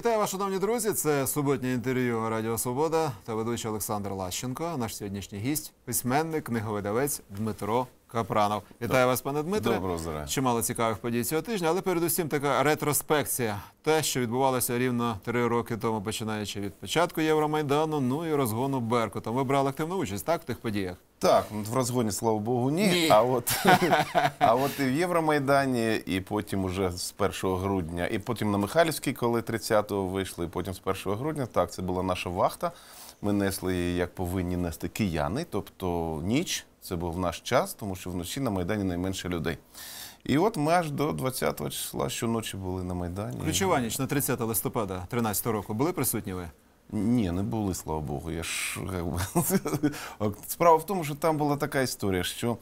Вітаю вас, шановні друзі. Це суботнє інтерв'ю Радіо Свобода та ведучий Олександр Лащенко. Наш сьогоднішній гість, письменник, книговидавець Дмитро Капранов. Вітаю вас, пане Дмитре. Доброго здоров'я. Чимало цікавих подій цього тижня, але передусім така ретроспекція. Те, що відбувалося рівно три роки тому, починаючи від початку Євромайдану, ну і розгону Беркутом. Ви брали активну участь так в тих подіях? Так, ну, в розгоні, слава Богу, ні. Ні. А от а от і в Євромайдані, і потім уже з 1 грудня, і потім на Михайлівській, коли 30-го вийшли, і потім з 1 грудня. Так, це була наша вахта. Ми несли її, як повинні нести кияни, тобто ніч. Це був наш час, тому що вночі на Майдані найменше людей. І от ми аж до 20-го числа щоночі були на Майдані. Ключова ніч на 30 листопада 2013 року. Були присутні ви? Ні, не були, слава Богу. Я ж справа в тому, що там була така історія, що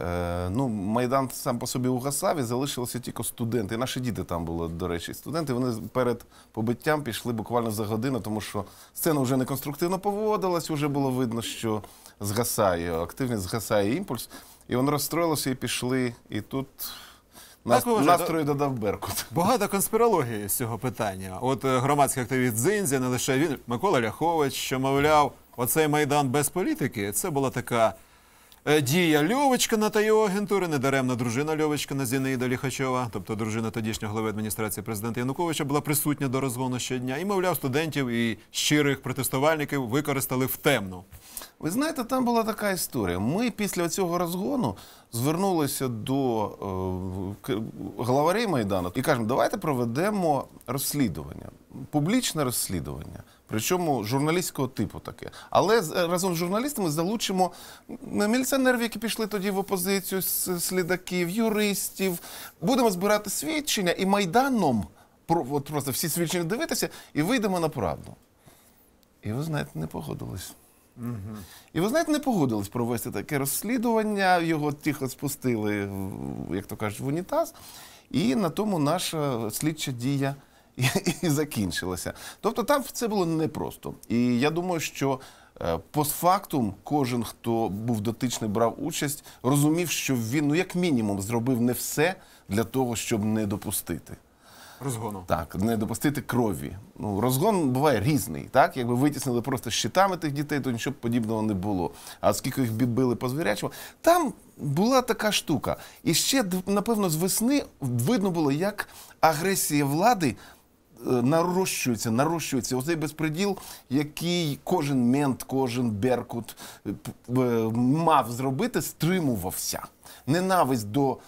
е, ну, Майдан сам по собі угасав і залишилися тільки студенти. І наші діти там були, до речі, студенти. Вони перед побиттям пішли буквально за годину, тому що сцена вже не конструктивно поводилась, вже було видно, що згасає активність, згасає імпульс. І вони розстроїлися і пішли. І тут нас, вважаєте? настрою додав Беркут. Багато конспірології з цього питання. От е, громадський активіст Дзинзя, не лише він, Микола Ляхович, що мовляв, оцей майдан без політики це була така дія Льовочкина та його агентури, недаремно дружина Льовочкина Зінаїда Ліхачова, тобто дружина тодішнього глави адміністрації президента Януковича, була присутня до розгону щодня. І, мовляв, студентів і щирих протестувальників використали в темну. Ви знаєте, там була така історія. Ми після цього розгону звернулися до е, главарей Майдану і кажемо, давайте проведемо розслідування, публічне розслідування. Причому журналістського типу таке. Але разом з журналістами залучимо міліціонерів, які пішли тоді в опозицію, слідаків, юристів. Будемо збирати свідчення і майданом от просто всі свідчення дивитися і вийдемо на правду. І ви знаєте, не погодились. І ви знаєте, не погодились провести таке розслідування, його тихо спустили, як то кажуть, в унітаз, і на тому наша слідча дія і, і закінчилася. Тобто там це було непросто. І я думаю, що е, постфактум кожен, хто був дотичний, брав участь, розумів, що він, ну як мінімум, зробив не все для того, щоб не допустити. Розгону. Так, не допустити крові. Ну, розгон буває різний. Так? Якби витіснили просто щитами тих дітей, то нічого подібного не було. А оскільки їх били по звірячому, там була така штука. І ще, напевно, з весни видно було, як агресія влади. Нарощується, нарощується оцей безпреділ, який кожен мент, кожен беркут е, е, мав зробити, стримувався. Ненависть до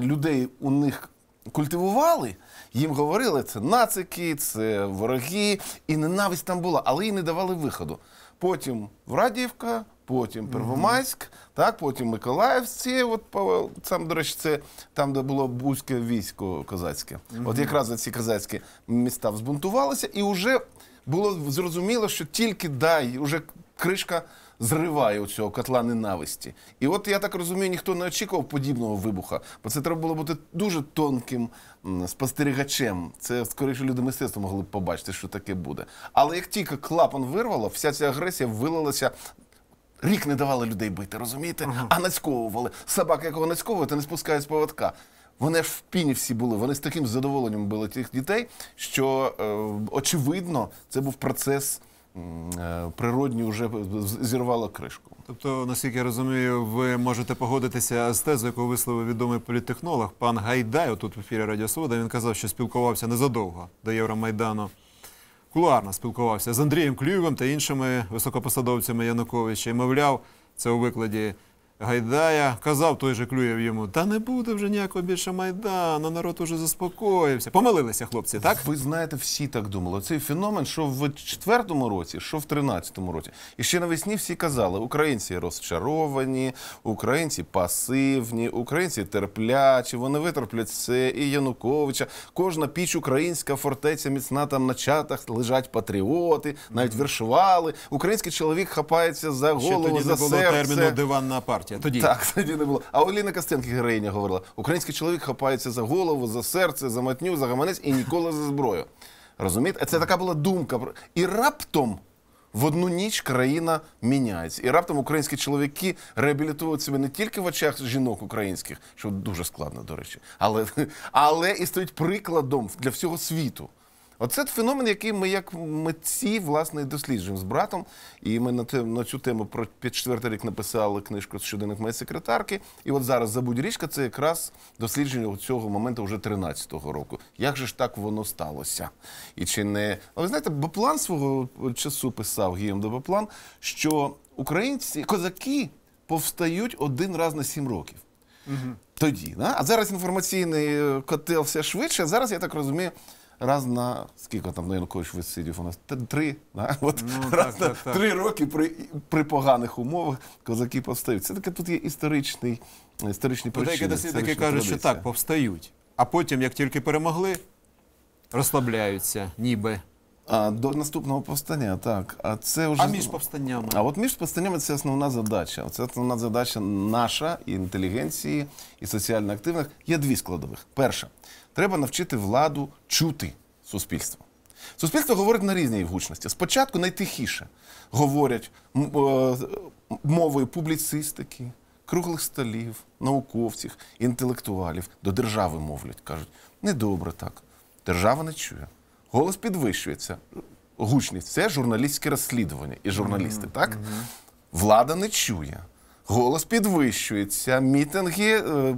людей у них культивували, їм говорили, це нацики, це вороги, і ненависть там була, але їй не давали виходу. Потім Врадіївка, потім Первомайськ, так, потім Миколаївці. От там, до речі, це там, де було бузьке військо козацьке. От якраз ці козацькі міста взбунтувалися, і вже було зрозуміло, що тільки дай, уже кришка зриває у цього котла ненависті. І от я так розумію, ніхто не очікував подібного вибуха, бо це треба було бути дуже тонким спостерігачем. Це скоріше люди мистецтва могли б побачити, що таке буде. Але як тільки клапан вирвало, вся ця агресія вилилася. Рік не давали людей бити, розумієте? А нацьковували. Собака, якого нацьковуєте, не спускає з поводка. Вони ж в піні всі були. Вони з таким задоволенням били тих дітей, що е, очевидно це був процес е, природній, вже зірвало кришку. Тобто, наскільки я розумію, ви можете погодитися з тезою, яку висловив відомий політтехнолог пан Гайдай, тут в ефірі Радіо Свобода. Він казав, що спілкувався незадовго до Євромайдану. Кулуарно спілкувався з Андрієм Клюєвим та іншими високопосадовцями Януковича. І мовляв, це у викладі Гайдая. Казав той же Клюєв йому: та не буде вже ніякого більше майдану, народ уже заспокоївся. Помилилися хлопці, так? Ви знаєте, всі так думали. Цей феномен, що в четвертому році, що в тринадцятому році. І ще навесні всі казали: українці розчаровані, українці пасивні, українці терплячі, вони витерплять все і Януковича. Кожна піч українська фортеця міцна там на чатах лежать патріоти, навіть вершували. Український чоловік хапається за Ще голову, тоді за не було серце. терміну диванна партія. Тоді Так, тоді не було. А Оліна Костенко, героїня, говорила: український чоловік хапається за голову, за серце, за матню, за гаманець і ніколи за зброю. Розумієте? Це така була думка. І раптом в одну ніч країна міняється. І раптом українські чоловіки реабілітують себе не тільки в очах жінок українських, що дуже складно, до речі, але, але і стають прикладом для всього світу. Оце феномен, який ми як митці власне досліджуємо з братом. І ми на, те, на цю тему про під четвертий рік написали книжку щоденник моєї секретарки. І от зараз забудь річка це якраз дослідження цього моменту вже 13-го року. Як же ж так воно сталося? І чи не А ви знаєте, Баплан свого часу писав Гієм де Баплан, що українці козаки повстають один раз на сім років. Тоді, да? а зараз інформаційний котел все швидше. а Зараз я так розумію. Раз на скільки там на Янукович висидів у нас? Три. Да? От, Ну, раз так, на так, так. роки при, при поганих умовах козаки повстають. Це таке тут є історичний, історичні Бо Деякі причини. дослідники кажуть, що так, повстають. А потім, як тільки перемогли, розслабляються, ніби. А до наступного повстання, так. А це вже А між повстаннями. А от між повстаннями це основна задача. Це основна задача наша і інтелігенції, і соціально активних. Є дві складових. Перша, треба навчити владу чути суспільство. Суспільство говорить на різній гучності. Спочатку найтихіше говорять е, мовою публіцистики, круглих столів, науковців, інтелектуалів. До держави мовлять. Кажуть, недобре так. Держава не чує. Голос підвищується. Гучність це журналістське розслідування і журналісти, так? Влада не чує. Голос підвищується, мітинги, е,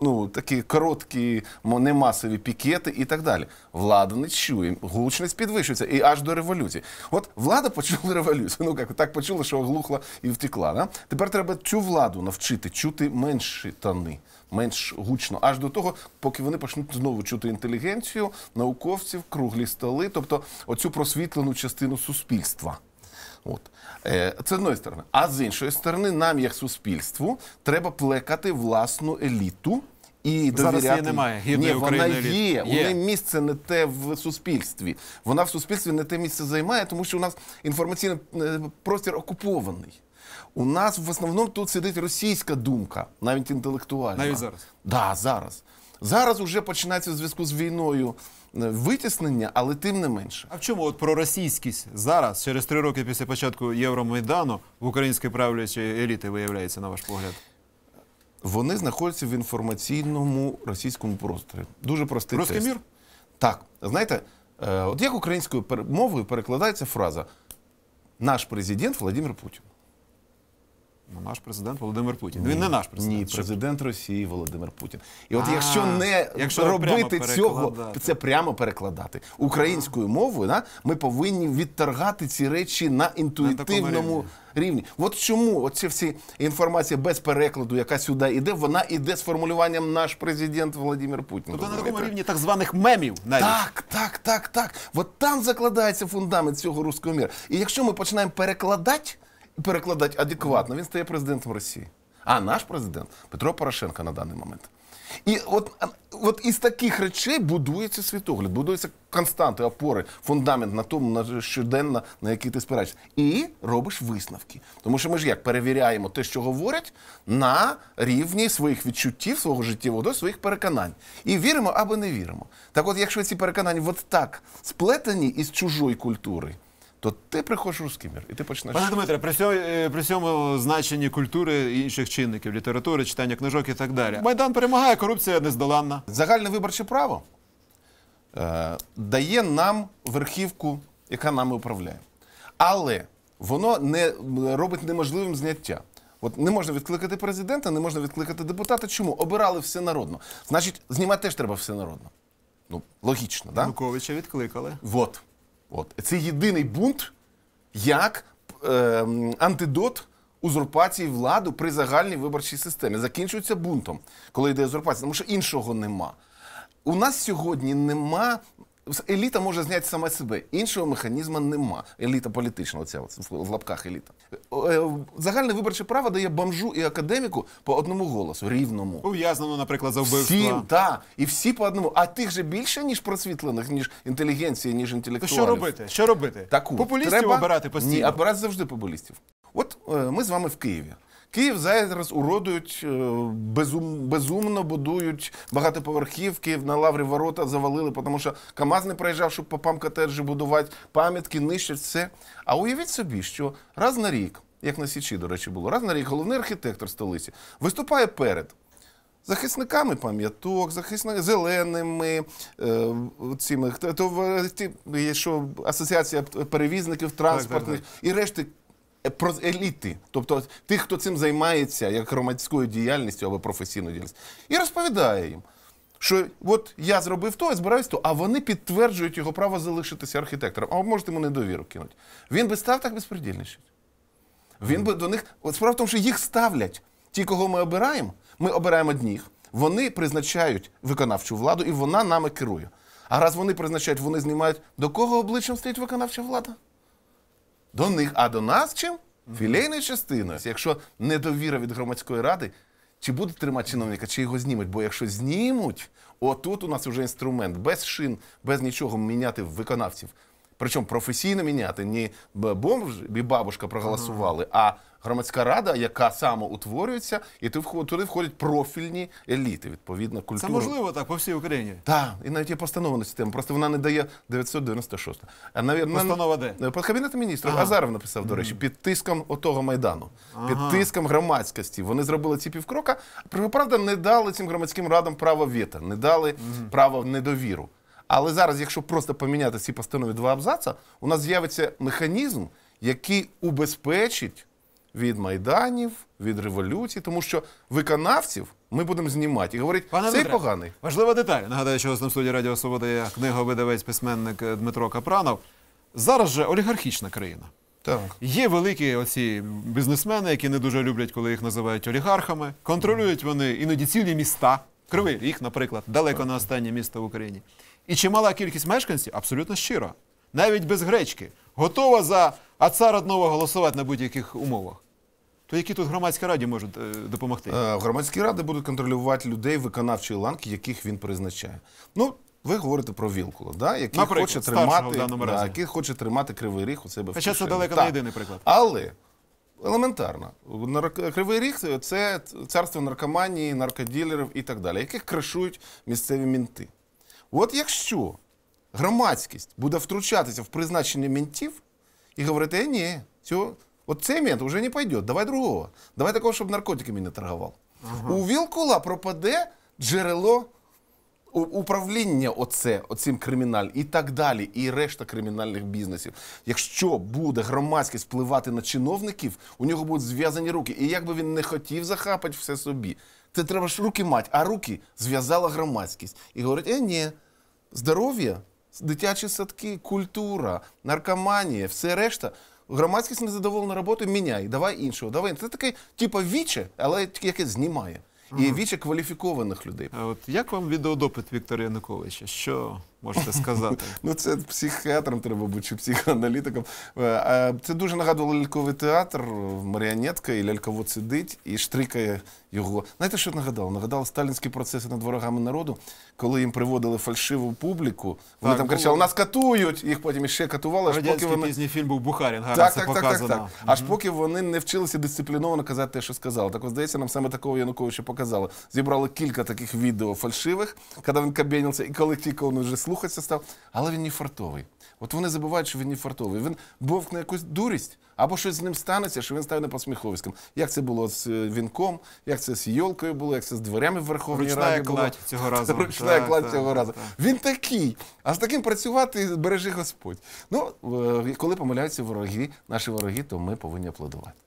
ну, такі короткі, немасові пікети і так далі. Влада не чує, гучність підвищується і аж до революції. От влада почула революцію. Ну як так почула, що оглухла і втекла. Да? Тепер треба цю владу навчити чути менші тони, менш гучно, аж до того, поки вони почнуть знову чути інтелігенцію, науковців, круглі столи, тобто оцю просвітлену частину суспільства. От. Е, Це з одної сторони. А з іншої сторони, нам, як суспільству, треба плекати власну еліту. І Зараз її немає, гідної Ні, вона України є. Є. У неї місце не те в суспільстві. Вона в суспільстві не те місце займає, тому що у нас інформаційний е, простір окупований. У нас в основному тут сидить російська думка, навіть інтелектуальна. Навіть зараз? Да, зараз. Зараз вже починається в зв'язку з війною витіснення, але тим не менше. А в чому от проросійськість зараз, через три роки після початку Євромайдану, в української правлячої еліти виявляється, на ваш погляд? Вони знаходяться в інформаційному російському просторі. Дуже простий Русський тест. мір? Так, знаєте, е, от як українською мовою перекладається фраза Наш президент Владимир Путін. Ну, наш президент Володимир Путін. Він не наш президент. Ні, президент Росії Володимир Путін. І от А, якщо не якщо робити цього, це прямо перекладати українською мовою, да, ми повинні відторгати ці речі на інтуїтивному рівні. рівні. От чому оці всі інформація без перекладу, яка сюди йде, вона йде з формулюванням наш президент Володимир Путін. Тобто на такому рівні так званих мемів навіть. Так, так, так, так. От там закладається фундамент цього руського міра. І якщо ми починаємо перекладати, перекладати адекватно, він стає президентом Росії. А наш президент Петро Порошенко на даний момент. І от, от із таких речей будується світогляд, будуються константи, опори, фундамент на тому, на щоденно, на який ти спираєшся. І робиш висновки. Тому що ми ж як перевіряємо те, що говорять, на рівні своїх відчуттів, свого життєвого досвіду, своїх переконань. І віримо або не віримо. Так от, якщо ці переконання от так сплетені із чужої культури, то ти приходиш в русський мір і ти почнеш. Пане Дмитре, при цьому, е, при цьому значенні культури і інших чинників, літератури, читання книжок і так далі. Майдан перемагає, корупція нездоланна. Загальне виборче право е, дає нам верхівку, яка нами управляє. Але воно не робить неможливим зняття. От не можна відкликати президента, не можна відкликати депутата. Чому? Обирали всенародно. Значить, знімати теж треба всенародно. Ну, логічно, так? Да? Януковича відкликали. Вот. От. Це єдиний бунт як е, антидот узурпації влади при загальній виборчій системі. Закінчується бунтом, коли йде узурпація, тому що іншого нема. У нас сьогодні нема. Еліта може зняти сама себе. Іншого механізму нема. Еліта політична, оця в лапках еліта. Е, Загальне виборче право дає бомжу і академіку по одному голосу, рівному. Ув'язнено, наприклад, за вбивство. Всім, так. І всі по одному. А тих же більше, ніж просвітлених, ніж інтелігенції, ніж То що робити? Що робити? Таку. Популістів Треба... обирати постійно. Ні, обирати завжди популістів. От е, ми з вами в Києві. Київ зараз уродують е, безум, безумно будують багатоповерхівки на лаврі ворота завалили, тому що КАМАЗ не проїжджав, щоб попам котеджі будувати, пам'ятки нищать все. А уявіть собі, що раз на рік, як на Січі, до речі, було, раз на рік головний архітектор столиці виступає перед захисниками пам'яток, захисниками зеленими, е, цими, хто- ті, є, що асоціація перевізників транспортних і решти про еліти, тобто тих, хто цим займається як громадською діяльністю або професійною діяльністю, і розповідає їм. Що от я зробив то, я збираюсь то, а вони підтверджують його право залишитися архітектором. А можете йому недовіру кинути. Він би став так безпредельничати. Він би до них. От справа в тому, що їх ставлять. Ті, кого ми обираємо, ми обираємо одних. Вони призначають виконавчу владу, і вона нами керує. А раз вони призначають, вони знімають, до кого обличчям стоїть виконавча влада? До них. А до нас чим? Філейною частиною. Якщо недовіра від громадської ради, чи будуть тримати чиновника, чи його знімуть? Бо якщо знімуть, отут у нас вже інструмент без шин, без нічого міняти виконавців. Причому професійно міняти, б- бомж і бабушка проголосували, а громадська рада, яка самоутворюється, і туди вход- туди входять профільні еліти, відповідно, Це культура. можливо так по всій Україні. Так, і навіть є постанова на систему, просто вона не дає 996. А навіть Постанова де? По Кабінету міністрів. Ага. Азаров написав, до речі, під тиском отого майдану, під тиском громадськості. Вони зробили ці півкрока. Правда, не дали цим громадським радам право вето, не дали право недовіру. Але зараз, якщо просто поміняти ці постанови два абзаца, у нас з'явиться механізм, який убезпечить від майданів, від революцій, тому що виконавців ми будемо знімати і говорити, Пане цей Дмитре, поганий. Важлива деталь. Нагадаю, що гостем студії Радіо Свобода є книговидавець, письменник е, Дмитро Капранов. Зараз же олігархічна країна. Так. Є великі оці бізнесмени, які не дуже люблять, коли їх називають олігархами. Контролюють вони іноді цілі міста. Кривий Ріг, наприклад, далеко не останнє місто в Україні. І чимала кількість мешканців абсолютно щиро, навіть без гречки, готова за отца родного голосувати на будь-яких умовах. То які тут громадські раді можуть е, допомогти? Е, Громадські ради будуть контролювати людей виконавчої ланки, яких він призначає. Ну, ви говорите про Вілкула, да? який Наприклад, хоче тримати, да, який хоче тримати кривий ріг у себе в Хоча це далеко не єдиний приклад. Але елементарно, кривий ріг це царство наркоманії, наркоділерів і так далі, яких кришують місцеві мінти. От якщо громадськість буде втручатися в призначення мінтів і говорити, е, ні, цього, от цей мент вже не пойде, давай другого. Давай такого, щоб наркотиками не торгував. У Вілкула пропаде джерело управління оце, оцим криміналь і так далі, і решта кримінальних бізнесів. Якщо буде громадськість впливати на чиновників, у нього будуть зв'язані руки. І як би він не хотів захапати все собі, це треба ж руки мати, а руки зв'язала громадськість. І говорить, е, ні, здоров'я, дитячі садки, культура, наркоманія, все решта. Громадськість незадоволена роботою, міняй, давай іншого, давай. Це таке, типа віче, але яке знімає. І віче кваліфікованих людей. А от як вам відеодопит Віктора Януковича? Що можете сказати? Ну, це психіатром треба бути, чи психоаналітиком. Е, Це дуже нагадувало ляльковий театр, маріонетка, і ляльковод сидить і штрикає його. Знаєте, що нагадало? Нагадало сталінські процеси над ворогами народу, коли їм приводили фальшиву публіку. Вони Так, там кричали, нас катують, їх потім іще катували, аж поки Радянський вони. пізній фільм був Бухарін, гарно Так, це так, так, так, так. Аж поки вони не вчилися дисципліновано казати те, що сказали. Так, от, здається, нам саме такого Януковича показали. Зібрали кілька таких відео фальшивих, коли він кабінився, і коли тільки він вже слухатися став. Але він не фартовий. От вони забувають, що він не фартовий. Він бовкне якусь дурість, або щось з ним станеться, що він стане посміховиськом. Як це було з е, вінком, як це з Йолкою було, як це з дверями в Верховній Ручна Раді було. кладь цього разу. Ручна кладь так, цього разу. так. Він такий. А з таким працювати бережи Господь. Ну, е, коли помиляються вороги, наші вороги, то ми повинні аплодувати.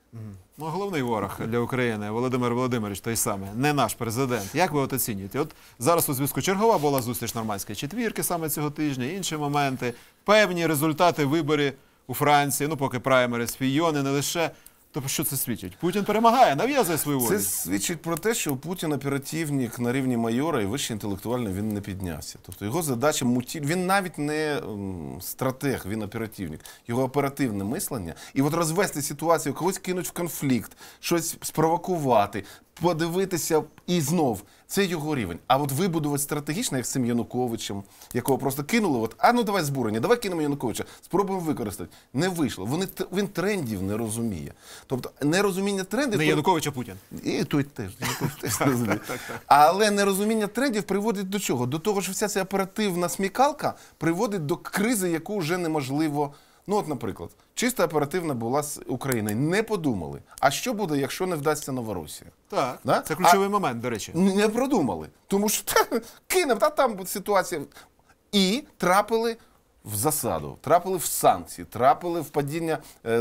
Ну, головний ворог для України Володимир Володимирович той самий, не наш президент. Як ви от оцінюєте? От зараз у зв'язку чергова була зустріч нормандської четвірки саме цього тижня, інші моменти, певні результати виборів у Франції, ну поки праймери, фійони, не лише. Тобто, що це свідчить? Путін перемагає, нав'язує свою волю. Це свідчить про те, що Путін оперативник на рівні майора і вище інтелектуально він не піднявся. Тобто його задача муті... Він навіть не стратег, він оперативник. Його оперативне мислення. І от розвести ситуацію, когось кинуть в конфлікт, щось спровокувати, подивитися і знов. Це його рівень. А от вибудувати стратегічно, як з цим Януковичем, якого просто кинули, от, а ну давай збурення, давай кинемо Януковича, спробуємо використати. Не вийшло. Вони, він трендів не розуміє. Тобто нерозуміння трендів. Не то- Янукович, а Путін. і той теж, Янукович теж розуміє. Але нерозуміння трендів приводить до чого? До того, що вся ця оперативна смікалка приводить до кризи, яку вже неможливо Ну, от, наприклад, чисто оперативна була з Україною. Не подумали. А що буде, якщо не вдасться Новоросія? Так, Да? це ключовий момент, до речі. Не продумали. Тому що та, кинемо, та там ситуація. І трапили в засаду, трапили в санкції, трапили в падіння е,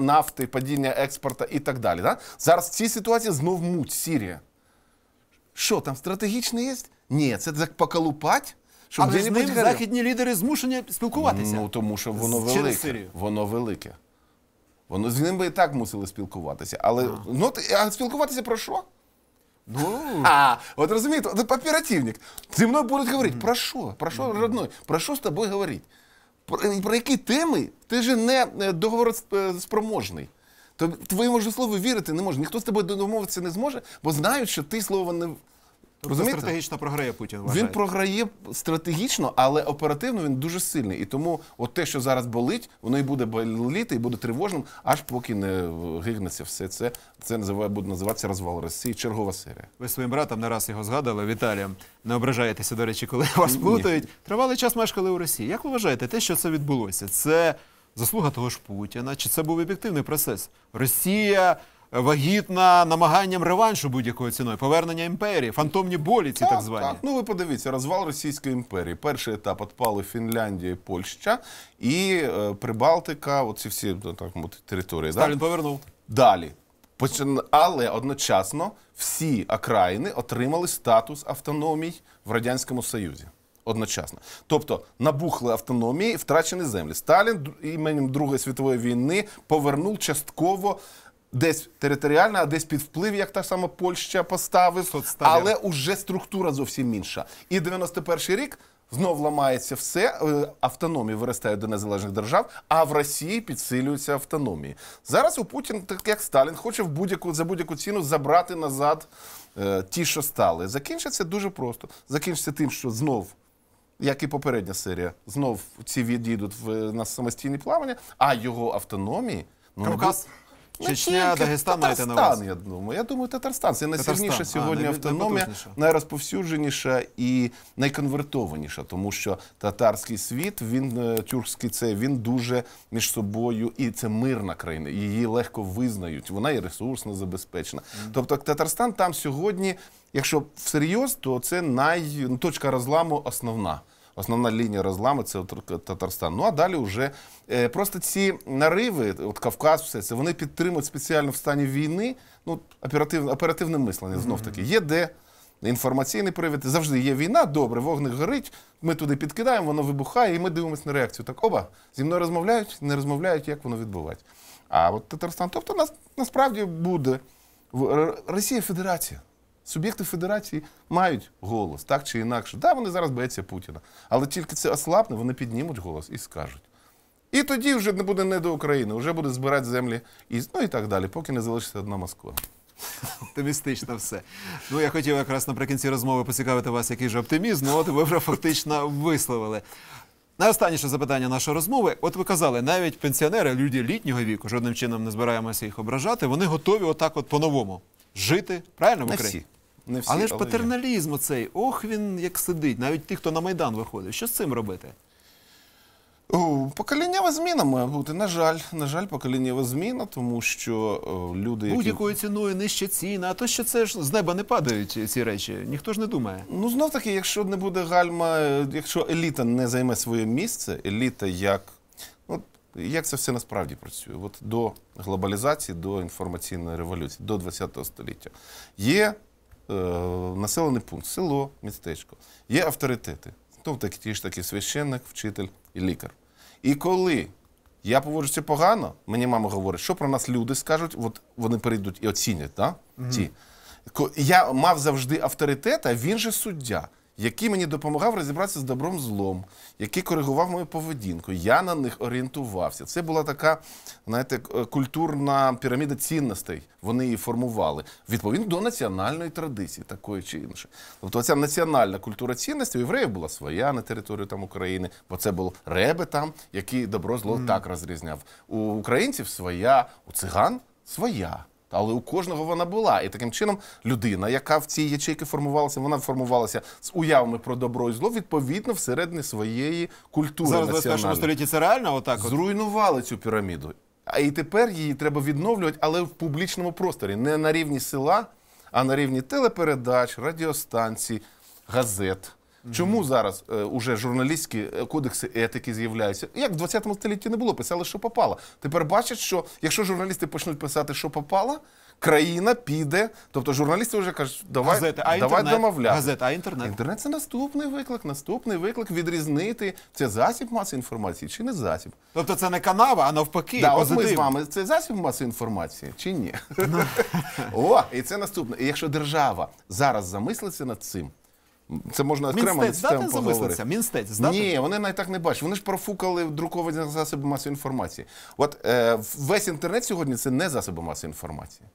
нафти, падіння експорту і так далі. Да? Зараз в цій ситуації знов муть Сірія. Що там стратегічне є? Ні, це так поколупать, щоб Але з ним горіло. західні лідери змушені спілкуватися. Ну, тому що воно Через велике. Воно велике. Воно з ним би і так мусили спілкуватися. Але ну, ти- а спілкуватися про що? Ну, А, от розумієте, от оперативник. Зі мною будуть говорити, про що? Про що, родной? Про що з тобою говорити? Про, про які теми? Ти же не е, договороспроможний. То твоєму ж слову вірити не може. Ніхто з тобою домовитися не зможе, бо знають, що ти слово не. Розумієте? стратегічно програє Путін. Вважає. Він програє стратегічно, але оперативно він дуже сильний. І тому от те, що зараз болить, воно і буде боліти, і буде тривожним, аж поки не гигнеться все це. Це називає, буде називатися розвал Росії, чергова серія. Ви своїм братом не раз його згадали, Віталієм. Не ображаєтеся, до речі, коли вас плутають. Тривалий час мешкали у Росії. Як ви вважаєте, те, що це відбулося, це заслуга того ж Путіна? Чи це був об'єктивний процес? Росія вагітна намаганням реваншу будь-якою ціною, повернення імперії, фантомні болі ці так звані. Ну ви подивіться, розвал Російської імперії. Перший етап відпали Фінляндія і Польща, і е, Прибалтика, оці всі ну, так території. да? Сталін повернув. Далі. Але одночасно всі окраїни отримали статус автономій в Радянському Союзі. Одночасно. Тобто набухли автономії, втрачені землі. Сталін іменем Другої світової війни повернув частково десь територіально, а десь під вплив, як та сама Польща поставив, Соцсталін. але уже структура зовсім інша. І 91-й рік знов ламається все, е, автономії виростають до незалежних держав, а в Росії підсилюються автономії. Зараз у Путін, так як Сталін, хоче в будь-яку за будь-яку ціну забрати назад е, ті, що стали. Закінчиться дуже просто. Закінчиться тим, що знов. Як і попередня серія, знов ці відійдуть в на самостійні плавання, а його автономії ну, Кавказ, не Чечня, тільки. Дагестан маєте на Татарстан, увазі? я думаю. Я думаю, Татарстан. Це найсильніша Татарстан. А, сьогодні най- автономія, найпотужніша. найрозповсюдженіша і найконвертованіша, тому що татарський світ, він е, тюркський це він дуже між собою, і це мирна країна. Її легко визнають. Вона і ресурсно забезпечена. Тобто Татарстан там сьогодні, якщо всерйоз, то це най ну, точка розламу основна. Основна лінія розламу це Татарстан. Ну а далі вже е, просто ці нариви, от Кавказ, все це вони підтримують спеціально в стані війни. Ну, оперативне, оперативне мислення знов таки. Є де інформаційний привід. Завжди є війна, добре, вогник горить. Ми туди підкидаємо, воно вибухає, і ми дивимося на реакцію. Так, оба, зі мною розмовляють, не розмовляють, як воно відбувається. А от Татарстан, тобто нас насправді буде Росія Федерація. Суб'єкти федерації мають голос, так чи інакше. Так, вони зараз бояться Путіна. Але тільки це ослабне, вони піднімуть голос і скажуть. І тоді вже не буде не до України, вже буде збирати землі і, ну і так далі, поки не залишиться одна Москва. Оптимістично все. Ну, я хотів якраз наприкінці розмови поцікавити вас, який же оптимізм, ну от ви вже фактично висловили. Найостанніше запитання нашої розмови. От ви казали, навіть пенсіонери, люди літнього віку, жодним чином не збираємося їх ображати, вони готові отак от по-новому жити. Правильно в Україні? Не всі, Але ж є. патерналізм оцей, ох, він як сидить, навіть ті, хто на Майдан виходить. Що з цим робити? О, зміна має бути. На жаль, на жаль, поколіннєва зміна, тому що о, люди, які Будь-якою ціною нижче ціна, а то що це ж з неба не падають ці речі. Ніхто ж не думає. Ну, знов таки, якщо не буде гальма, е, якщо еліта не займе своє місце, еліта як. От, як це все насправді працює? От до глобалізації, до інформаційної революції, до ХХ століття. Є е, населений пункт, село, містечко, є авторитети. Тобто ті ж таки священник, вчитель і лікар. І коли я поводжуся погано, мені мама говорить, що про нас люди скажуть, от вони прийдуть і оцінять, да? ті. Я мав завжди авторитет, а він же суддя, який мені допомагав розібратися з добром злом, який коригував мою поведінку. Я на них орієнтувався. Це була така, знаєте, е, культурна піраміда цінностей. Вони її формували відповідно до національної традиції, такої чи іншої. Тобто ця національна культура цінностей у євреїв була своя на території там України, бо це було реби там, які добро зло так розрізняв. У українців своя, у циган своя. Але у кожного вона була. І таким чином людина, яка в цій ячейці формувалася, вона формувалася з уявами про добро і зло, відповідно всередині своєї культури Зараз в 21 національної. столітті це реально отак? От? Зруйнували цю піраміду. А і тепер її треба відновлювати, але в публічному просторі, не на рівні села, а на рівні телепередач, радіостанцій, газет. Чому зараз е, уже журналістські е, кодекси етики з'являються? Як в 20 столітті не було, писали, що попало. Тепер бачать, що якщо журналісти почнуть писати, що попало, країна піде. Тобто журналісти вже кажуть, давай, Газети, а давай інтернет? домовляти. Газета, а інтернет? Інтернет це наступний виклик. Наступний виклик відрізнити це засіб масової інформації чи не засіб. Тобто це не канава, а навпаки, Да, от ми з вами це засіб масової інформації чи ні? Ну. О, і це наступне. І якщо держава зараз замислиться над цим, це можна окремо на Мінстець здатен замислитися? Мінстець здатен? Ні, вони навіть так не бачать. Вони ж профукали друковані засоби масової інформації. От е, весь інтернет сьогодні це не засоби масової інформації.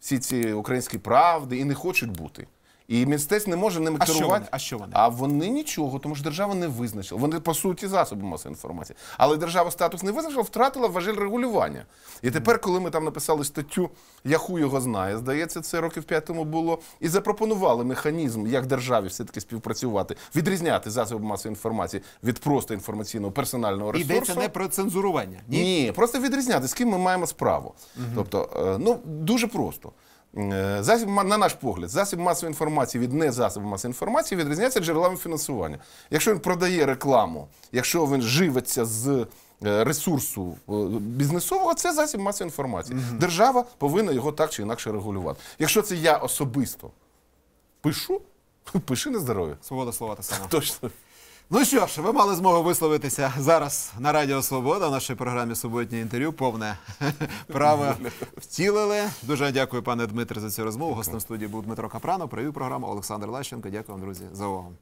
Всі ці українські правди і не хочуть бути. І мінстець не може ними А що вони? А що вони? А вони нічого, тому що держава не визначила. Вони по суті засоби масової інформації. Але держава статус не визначила, втратила важель регулювання. І тепер, коли ми там написали статтю Яху його знає, здається, це років п'ять тому було, і запропонували механізм, як державі все-таки співпрацювати, відрізняти засоби масової інформації від просто інформаційного персонального ресурсу. Йдеться не про цензурування. Ні. Ні, просто відрізняти, з ким ми маємо справу. Тобто, е, ну дуже просто. Е, Засіб, на наш погляд, засіб масової інформації від не засобу масової інформації відрізняється джерелами фінансування. Якщо він продає рекламу, якщо він живиться з е, ресурсу е, бізнесового, це засіб масової інформації. Держава повинна його так чи інакше регулювати. Якщо це я особисто пишу, пиши на здоров'я. Свобода слова та сама. Точно. Ну що ж, ви мали змогу висловитися зараз на Радіо Свобода в нашій програмі Суботнє інтерв'ю. Повне право втілили. Дуже дякую, пане Дмитре, за цю розмову. Гостем студії був Дмитро Капрано. Провів програму Олександр Лащенко. Дякую вам, друзі, за увагу.